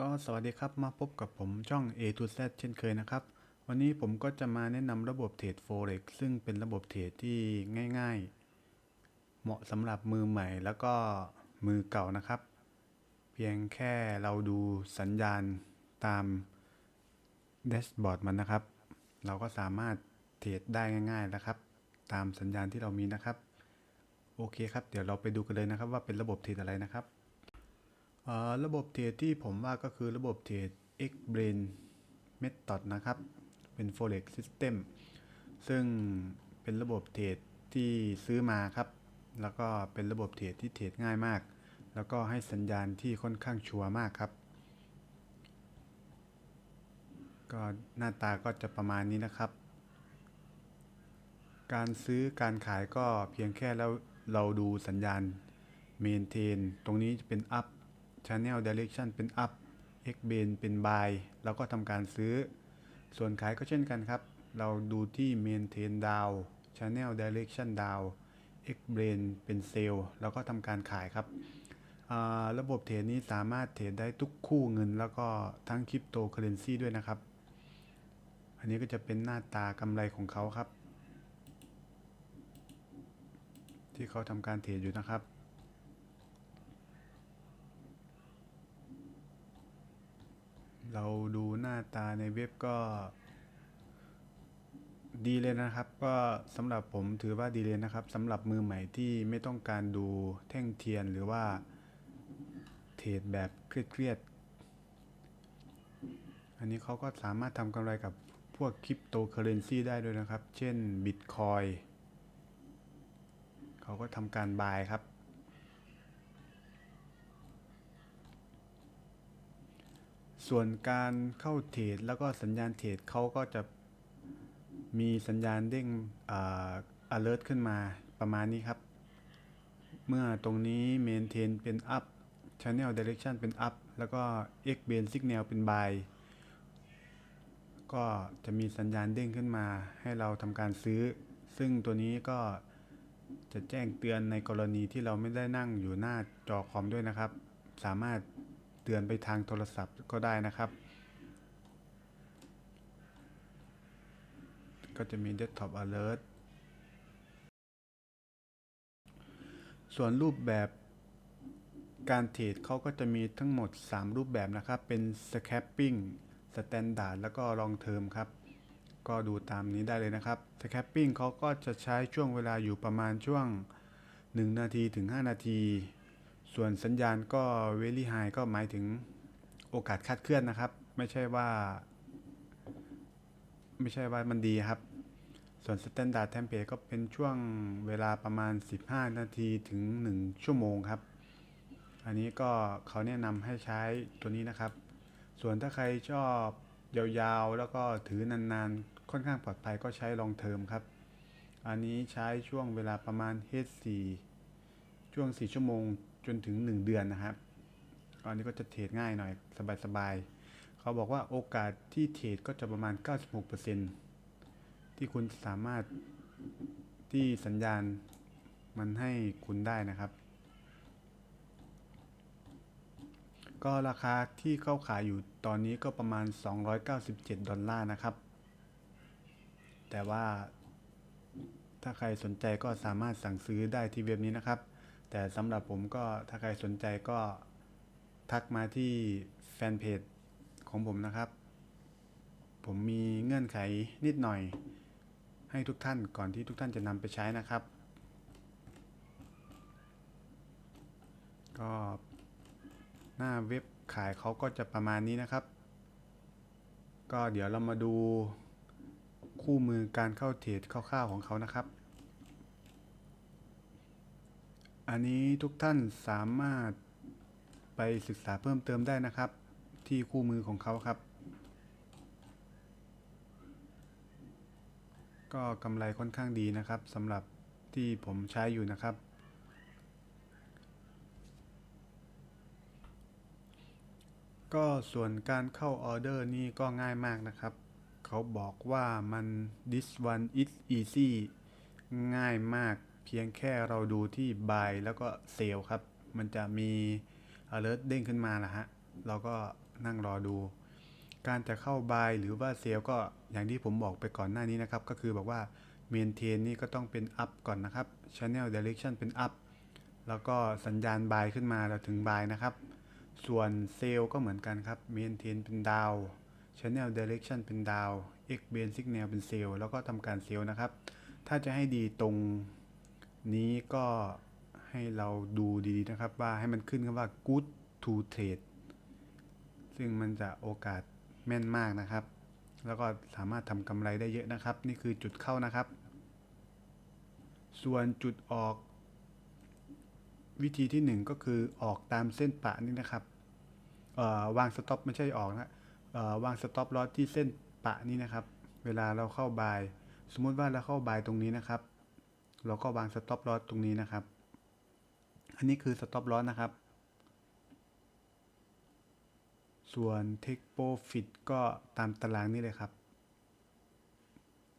ก็สวัสดีครับมาพบกับผมช่อง A to Z เช่นเคยนะครับ วันนี้ผมก็จะมาแนะนำระบบเทรด Forex ซึ่งเป็นระบบเทรดที่ง่ายๆ เหมาะสำหรับมือใหม่แล้วก็มือเก่านะครับ เพียงแค่เราดูสัญญาณตามแดชบอร์ดมันนะครับ เราก็สามารถเทรดได้ง่ายๆนะครับ ตามสัญญาณที่เรามีนะครับ โอเคครับ เดี๋ยวเราไปดูกันเลยนะครับว่าเป็นระบบเทรดอะไรนะครับ ระบบเทรดที่ผมว่าก็คือระบบเทรด X Brain Method นะครับ เป็น Forex System ซึ่งเป็นระบบเทรดที่ซื้อมาครับ แล้วก็เป็นระบบเทรดที่เทรดง่ายมาก แล้วก็ให้สัญญาณที่ค่อนข้างชัวร์มากครับ ก็หน้าตาก็จะประมาณนี้นะครับ การซื้อการขายก็เพียงแค่เราเราดูสัญญาณ Maintain ตรงนี้จะเป็น Up Channel Direction เป็น Up X b a n เป็น Buy แล้วก็ทำการซื้อ ส่วนขายก็เช่นกันครับ เราดูที่ Maintain Down Channel Direction Down X b a n เป็น Sell แล้วก็ทำการขายครับ ระบบเทรดนี้สามารถเทรดได้ทุกคู่เงิน แล้วก็ทั้งคริปโตเคอเรนซีด้วยนะครับ อันนี้ก็จะเป็นหน้าตากำไรของเขาครับ ที่เขาทำการเทรดอยู่นะครับ เราดูหน้าตาในเว็บก็ ดีเลยนะครับ ก็สำหรับผมถือว่าดีเลยนะครับสำหรับมือใหม่ที่ไม่ต้องการดูแท่งเทียนหรือว่า เทรดแบบเครียดๆ อันนี้เขาก็สามารถทำกำไรกับพวกคริปโตเคอเรนซีได้ด้วยนะครับ เช่นบิตคอยเขาก็ทำการบายครับ ส่วนการเข้าเทรดแล้วก็สัญญาณเทรดเขาก็จะมีสัญญาณเด้งอ่า alert ขึ้นมาประมาณนี้ครับ เมื่อตรงนี้ maintain เป็น up channel direction เป็น up แล้วก็ x b a n signal เป็น buy ก็จะมีสัญญาณเด้งขึ้นมาให้เราทำการซื้อ ซึ่งตัวนี้ก็จะแจ้งเตือนในกรณีที่เราไม่ได้นั่งอยู่หน้าจอคอมด้วยนะครับ สามารถ เตือนไปทางโทรศัพท์ก็ได้นะครับ ก็จะมี Desktop Alert ส่วนรูปแบบการเทรดเขาก็จะมีทั้งหมด 3 รูปแบบนะครับ เป็น Scalping Standard แล้วก็ Long Term ครับ ก็ดูตามนี้ได้เลยนะครับ Scalping เขาก็จะใช้ช่วงเวลาอยู่ประมาณช่วง 1 นาทีถึง 5 นาที ส่วนสัญญาณก็ very high ก็หมายถึงโอกาสคาดเคลื่อนนะครับ ไม่ใช่ว่า ไม่ใช่ว่ามันดีครับ ส่วน Standard Template ก็เป็นช่วงเวลาประมาณ 15 นาทีถึง 1 ชั่วโมงครับ อันนี้ก็เขาแนะนำให้ใช้ตัวนี้นะครับ ส่วนถ้าใครชอบยาวๆ แล้วก็ถือนานๆ ค่อนข้างปลอดภัยก็ใช้ลองเทอมครับ อันนี้ใช้ช่วงเวลาประมาณ H4 ช่วง 4 ชั่วโมง จนถึง 1 เดือนนะครับอันนี้ก็จะเทรดง่ายหน่อยสบายๆเขาบอกว่าโอกาสที่เทรดก็จะประมาณ 96%ที่คุณสามารถที่สัญญาณมันให้คุณได้นะครับ ก็ราคาที่เข้าขายอยู่ตอนนี้ก็ประมาณ 297 ดอลลาร์นะครับ แต่ว่าถ้าใครสนใจก็สามารถสั่งซื้อได้ที่เว็บนี้นะครับ แต่สำหรับผมก็ถ้าใครสนใจก็ทักมาที่แฟนเพจของผมนะครับ ผมมีเงื่อนไขนิดหน่อย ให้ทุกท่านก่อนที่ทุกท่านจะนำไปใช้นะครับ ก็หน้าเว็บขายเขาก็จะประมาณนี้นะครับ ก็เดี๋ยวเรามาดูคู่มือการเข้าเทรดคร่าวๆของเขานะครับ อันนี้ทุกท่านสามารถไปศึกษาเพิ่มเติมได้นะครับ ที่คู่มือของเขาครับ ก็กำไรค่อนข้างดีนะครับสำหรับที่ผมใช้อยู่นะครับ ก็ส่วนการเข้าออเดอร์นี่ก็ง่ายมากนะครับ เขาบอกว่ามัน this one is easy ง่ายมาก เพียงแค่เราดูที่ buy แล้วก็ sell ครับ มันจะมี alert เด้งขึ้นมานะฮะ เราก็นั่งรอดู การจะเข้าบายหรือว่าเซลก็อย่างที่ผมบอกไปก่อนหน้านี้นะครับ ก็คือบอกว่า maintain นี่ก็ต้องเป็น up ก่อนนะครับ channel direction เป็น up แล้วก็สัญญาณบายขึ้นมาเราถึงบายนะครับ ส่วนเซลก็เหมือนกันครับ maintain เป็นดาว channel direction เป็นดาว x band signal เป็นเซลแล้วก็ทำการเซลนะครับ ถ้าจะให้ดีตรง นี้ก็ให้เราดูดีๆนะครับ ว่าให้มันขึ้นคำว่า good to trade ซึ่งมันจะโอกาสแม่นมากนะครับ แล้วก็สามารถทำกำไรได้เยอะนะครับ นี่คือจุดเข้านะครับ ส่วนจุดออกวิธีที่หนึ่งก็คือออกตามเส้นปะนี่นะครับวางสต็อปไม่ใช่ออกนะวางสต็อปลอสที่เส้นปะนี่นะครับ เวลาเราเข้าบาย สมมุติว่าเราเข้าบายตรงนี้นะครับ เราก็วางสต็อปลอสตรงนี้นะครับ อันนี้คือสต็อปลอสนะครับ ส่วน Take Profit ก็ตามตารางนี้เลยครับ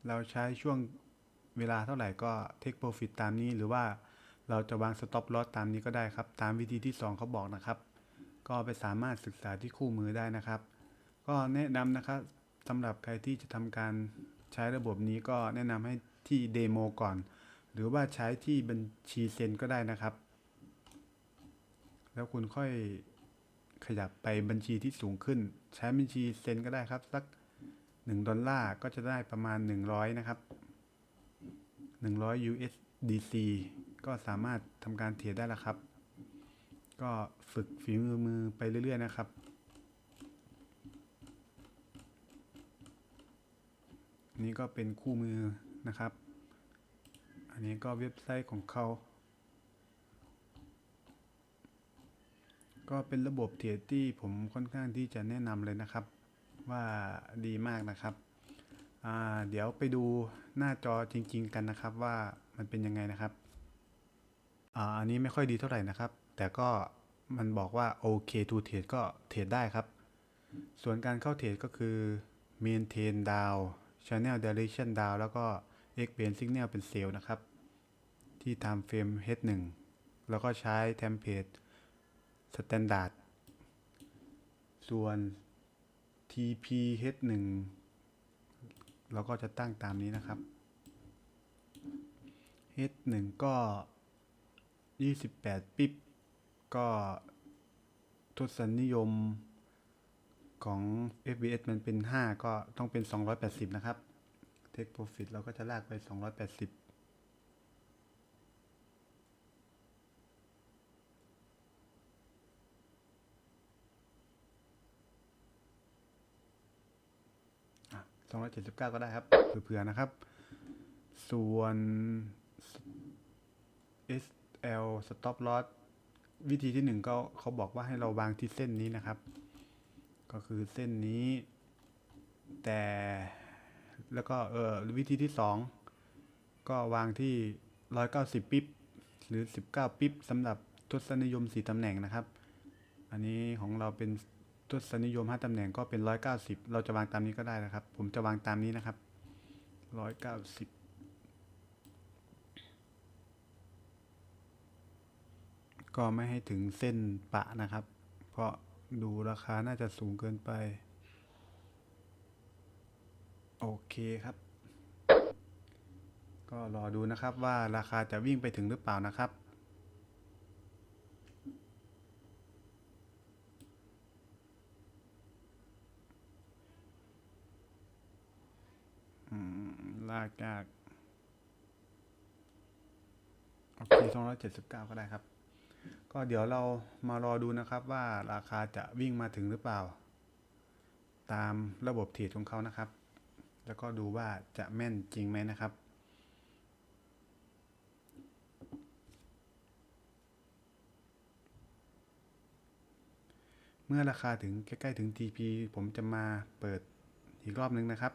เราใช้ช่วงเวลาเท่าไหร่ก็ Take Profit ตามนี้หรือว่าเราจะวาง Stop Loss ตามนี้ก็ได้ครับ ตามวิธีที่ 2เขาบอกนะครับ ก็ไปสามารถศึกษาที่คู่มือได้นะครับ ก็แนะนำนะครับสำหรับใครที่จะทำการใช้ระบบนี้ก็แนะนำให้ที่เดโมก่อน หรือว่าใช้ที่บัญชีเซ็นก็ได้นะครับ แล้วคุณค่อยขยับไปบัญชีที่สูงขึ้น ใช้บัญชีเซ็นก็ได้ครับ สัก 1 ดอลลาร์ก็จะได้ประมาณ 100 นะครับ 100 USDC ก็สามารถทำการเทรดได้แล้วครับ ก็ฝึกฝีมือมือไปเรื่อย ๆ นะครับ นี่ก็เป็นคู่มือนะครับ อันนี้ก็เว็บไซต์ของเขา ก็เป็นระบบเทรดที่ผมค่อนข้างที่จะแนะนำเลยนะครับ ว่าดีมากนะครับ เดี๋ยวไปดูหน้าจอจริง ๆ กันนะครับว่ามันเป็นยังไงนะครับอ,อันนี้ไม่ค่อยดีเท่าไหร่นะครับ แต่ก็มันบอกว่าโอเค to trade ก็เทรดได้ครับ ส่วนการเข้าเทรดก็คือ maintain down channel direction down แล้วก็ x band signal เป็นเซลล์นะครับ ที่ time frame h1 แล้วก็ใช้ template standard ส่วน TP h1 เราก็จะตั้งตามนี้นะครับ h1 ก็ 28 ปิ๊บ ก็ทศนิยมของ FBS มันเป็น 5 ก็ต้องเป็น 280 นะครับ Take Profit เราก็จะลากไป 280 279 ก็ได้ครับเผื่อๆนะครับ ส่วน SL Stop Loss วิธีที่หนึ่งก็เขาบอกว่าให้เราวางที่เส้นนี้นะครับ ก็คือเส้นนี้ แต่ แล้วก็เออวิธีที่สองก็วางที่ 190 ปิ๊บหรือ 19 ปิ๊บสำหรับทศนิยม 4ตำแหน่งนะครับ อันนี้ของเราเป็นทศนิยม 5ตำแหน่งก็เป็น 190 เราจะวางตามนี้ก็ได้นะครับ ผมจะวางตามนี้นะครับ 190ก็ไม่ให้ถึงเส้นปะนะครับ เพราะดูราคาน่าจะสูงเกินไป โอเคครับ ก็รอดูนะครับว่าราคาจะวิ่งไปถึงหรือเปล่านะครับ อืม ลากยากโอเคสองร้อยเจ็ดสิบเก้าก็ได้ครับ ก็เดี๋ยวเรามารอดูนะครับว่าราคาจะวิ่งมาถึงหรือเปล่า ตามระบบเทรดของเขานะครับ แล้วก็ดูว่าจะแม่นจริงไหมนะครับ เมื่อราคาถึงใกล้ๆถึง TP ผมจะมาเปิดอีกรอบนึงนะครับ